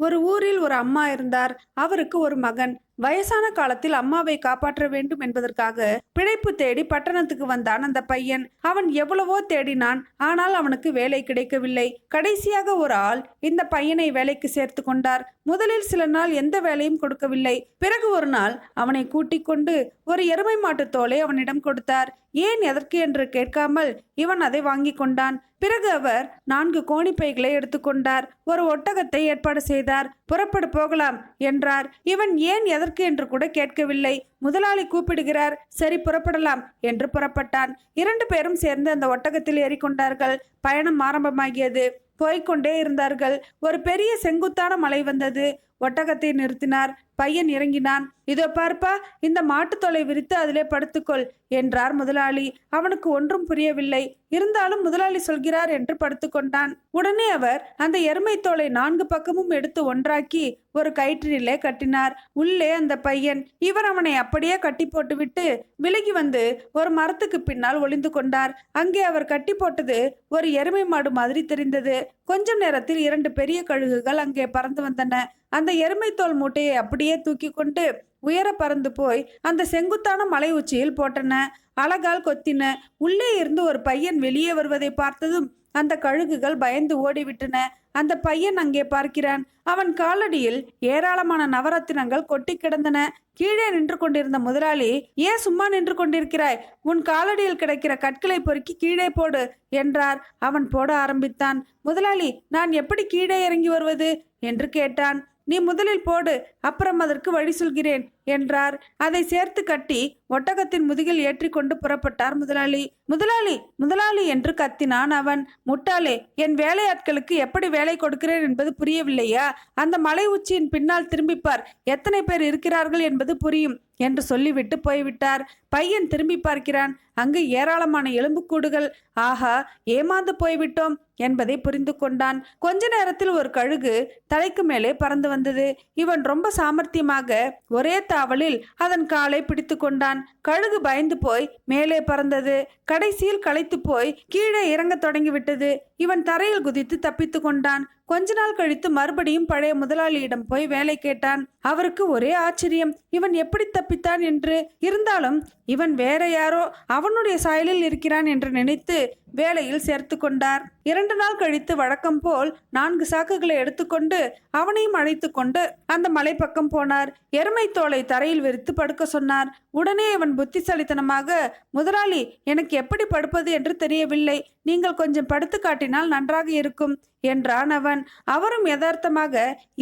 ஒரு ஊரில் ஒரு அம்மா இருந்தார். அவருக்கு ஒரு மகன். வயசான காலத்தில் அம்மாவை காப்பாற்ற வேண்டும் என்பதற்காக பிழைப்பு தேடி பட்டணத்துக்கு வந்தான் அந்த பையன். அவன் எவ்வளவோ தேடினான். ஆனால் அவனுக்கு வேலை கிடைக்கவில்லை. கடைசியாக ஒரு ஆள் இந்த பையனை வேலைக்கு சேர்த்து கொண்டார். முதலில் சில நாள் எந்த வேலையும் கொடுக்கவில்லை. பிறகு ஒரு நாள் அவனை கூட்டிக் கொண்டு ஒரு எருமை மாட்டு தோலை அவனிடம் கொடுத்தார். ஏன் எதற்கு என்று கேட்காமல் இவன் அதை வாங்கி கொண்டான். பிறகு அவர் நான்கு கோணிப்பைகளை எடுத்துக்கொண்டார் ஒரு ஒட்டகத்தை ஏற்பாடு செய்தார் புறப்படு போகலாம் என்றார். இவன் ஏன் எதற்கு என்று கூட கேட்கவில்லை. முதலாளி கூப்பிடுகிறார் சரி புறப்படலாம் என்று புறப்பட்டான். இரண்டு பேரும் சேர்ந்து அந்த ஒட்டகத்தில் ஏறிக்கொண்டார்கள். பயணம் ஆரம்பமாகியது. போய்க்கொண்டே இருந்தார்கள். ஒரு பெரிய செங்குத்தான மலை வந்தது. ஒட்டகத்தை நிறுத்தினார். பையன் இறங்கினான். இதோ பார்ப்பா இந்த மாட்டுத் தொலை விரித்து அதிலே படுத்துக்கொள் என்றார் முதலாளி. அவனுக்கு ஒன்றும் புரியவில்லை. இருந்தாலும் முதலாளி சொல்கிறார் என்று படுத்துக்கொண்டான். உடனே அவர் அந்த எருமை தோலை நான்கு பக்கமும் எடுத்து ஒன்றாக்கி ஒரு கயிற்றிலே கட்டினார். உள்ளே அந்த பையன் இவர் அவனை அப்படியே கட்டி போட்டுவிட்டு விலகி வந்து ஒரு மரத்துக்கு பின்னால் ஒளிந்து கொண்டார். அங்கே அவர் கட்டி போட்டது ஒரு எருமை மாடு மாதிரி தெரிந்தது. கொஞ்சம் நேரத்தில் இரண்டு பெரிய கழுகுகள் அங்கே பறந்து வந்தன. அந்த எருமைத்தோல் மூட்டையை அப்படியே தூக்கி கொண்டு உயர பறந்து போய் அந்த செங்குத்தான மலை உச்சியில் போட்டன. அழகால் கொத்தின. உள்ளே இருந்து ஒரு பையன் வெளியே வருவதை பார்த்ததும் அந்த கழுகுகள் பயந்து ஓடிவிட்டன. அந்த பையன் அங்கே பார்க்கிறான். அவன் காலடியில் ஏராளமான நவரத்தினங்கள் கொட்டி கிடந்தன. கீழே நின்று கொண்டிருந்த முதலாளி ஏன் சும்மா நின்று கொண்டிருக்கிறாய்? உன் காலடியில் கிடைக்கிற கற்களை பொறுக்கி கீழே போடு என்றார். அவன் போட ஆரம்பித்தான். முதலாளி நான் எப்படி கீழே இறங்கி வருவது? என்று கேட்டான். நீ முதலில் போடு அப்புறம் அதற்கு வழி சொல்கிறேன் என்றார். அதை சேர்த்து கட்டி ஒட்டகத்தின் முதுகில் ஏற்றிக்கொண்டு புறப்பட்டார் முதலாளி. முதலாளி முதலாளி என்று கத்தினான் அவன். முட்டாளே என் வேலையாட்களுக்கு எப்படி வேலை கொடுக்கிறேன் என்பது புரியவில்லையா? அந்த மலை உச்சியின் பின்னால் திரும்பிப்பார். எத்தனை பேர் இருக்கிறார்கள் என்பது புரியும் என்று சொல்லிவிட்டு போய்விட்டார். பையன் திரும்பி பார்க்கிறான். அங்கு ஏராளமான எலும்புக்கூடுகள். ஆஹா ஏமாந்து போய்விட்டோம் என்பதை புரிந்து கொண்டான். கொஞ்ச நேரத்தில் ஒரு கழுகு தலைக்கு மேலே பறந்து வந்தது. இவன் ரொம்ப சாமர்த்தியமாக ஒரே தாவலில் அதன் காலை பிடித்து கொண்டான். கழுகு பயந்து போய் மேலே பறந்தது. கடைசியில் களைத்து போய் கீழே இறங்க தொடங்கிவிட்டது. இவன் தரையில் குதித்து தப்பித்து கொண்டான். கொஞ்ச நாள் கழித்து மறுபடியும் பழைய முதலாளியிடம் போய் வேலை கேட்டான். அவருக்கு ஒரே ஆச்சரியம். இவன் எப்படி தப்பித்தான் என்று. இருந்தாலும் இவன் வேற யாரோ அவனுடைய சாயலில் இருக்கிறான் என்று நினைத்து வேலையில் சேர்த்து கொண்டார். இரண்டு நாள் கழித்து வழக்கம் போல் நான்கு சாக்குகளை எடுத்துக்கொண்டு அவனையும் அழைத்து கொண்டு அந்த மலை பக்கம் போனார். எருமை தோலை தரையில் விரித்து படுக்க சொன்னார். உடனே அவன் புத்திசாலித்தனமாக முதலாளி எனக்கு எப்படி படுப்பது என்று தெரியவில்லை. நீங்கள் கொஞ்சம் படுத்து காட்டினால் நன்றாக இருக்கும் என்றான் அவன். அவரும் யதார்த்தமாக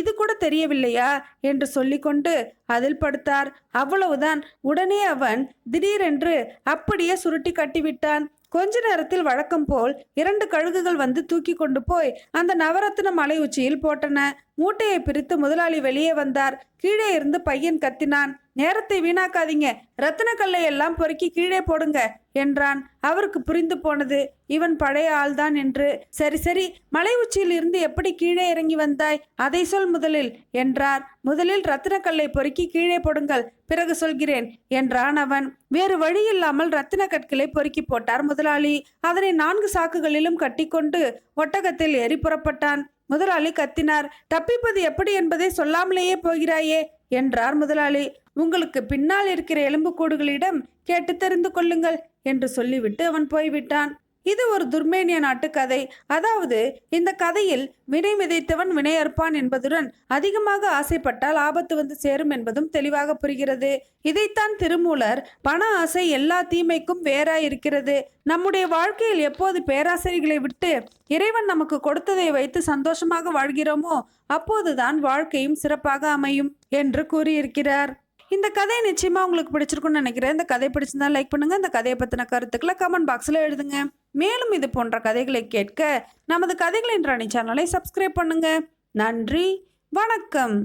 இது கூட தெரியவில்லையா? என்று சொல்லிக்கொண்டு அதில் படுத்தார். அவ்வளவுதான். உடனே அவன் திடீரென்று அப்படியே சுருட்டி கட்டிவிட்டான். கொஞ்ச நேரத்தில் வழக்கம் போல் இரண்டு கழுகுகள் வந்து தூக்கி கொண்டு போய் அந்த நவரத்ன மலை உச்சியில் போட்டன. மூட்டையை பிரித்து முதலாளி வெளியே வந்தார். கீழே இருந்து பையன் கத்தினான். நேரத்தை வீணாக்காதீங்க. ரத்தினக்கல்லை எல்லாம் பொறுக்கி கீழே போடுங்க என்றான். அவருக்கு புரிந்து போனது இவன் பழைய ஆள்தான் என்று. சரி சரி மலை உச்சியில் இருந்து எப்படி கீழே இறங்கி வந்தாய்? அதை சொல் முதலில் என்றார். முதலில் ரத்தினக்கல்லை பொறுக்கி கீழே போடுங்கள் பிறகு சொல்கிறேன் என்றான் அவன். வேறு வழி இல்லாமல் ரத்தின கற்களை பொறுக்கி போட்டார் முதலாளி. அதனை நான்கு சாக்குகளிலும் கட்டிக்கொண்டு ஒட்டகத்தில் ஏறி புறப்பட்டான். முதலாளி கத்தினார். தப்பிப்பது எப்படி என்பதை சொல்லாமலேயே போகிறாயே என்றார் முதலாளி. உங்களுக்கு பின்னால் இருக்கிற எலும்புக்கூடுகளிடம் கேட்டு தெரிந்து கொள்ளுங்கள் என்று சொல்லிவிட்டு அவன் போய்விட்டான். இது ஒரு துர்மேனிய நாட்டு கதை அதாவது இந்த கதையில் வினை விதைத்தவன் வினையற்பான் என்பதுடன் அதிகமாக ஆசைப்பட்டால் ஆபத்து வந்து சேரும் என்பதும் தெளிவாக புரிகிறது. இதைத்தான் திருமூலர் பண ஆசை எல்லா தீமைக்கும் வேறாய் இருக்கிறது நம்முடைய வாழ்க்கையில் எப்போது பேராசைகளை விட்டு இறைவன் நமக்கு கொடுத்ததை வைத்து சந்தோஷமாக வாழ்கிறோமோ அப்போதுதான் வாழ்க்கையும் சிறப்பாக அமையும் என்று கூறியிருக்கிறார். இந்த கதை நிச்சயமாக உங்களுக்கு பிடிச்சிருக்கும்னு நினைக்கிறேன். இந்த கதை பிடிச்சிருந்தா லைக் பண்ணுங்கள் இந்த கதையை பற்றின கருத்துக்களை கமெண்ட் பாக்ஸில் எழுதுங்க. மேலும் இது போன்ற கதைகளை கேட்க நமது கதைகளின் ராணி சேனலை சப்ஸ்கிரைப் பண்ணுங்க. நன்றி. வணக்கம்.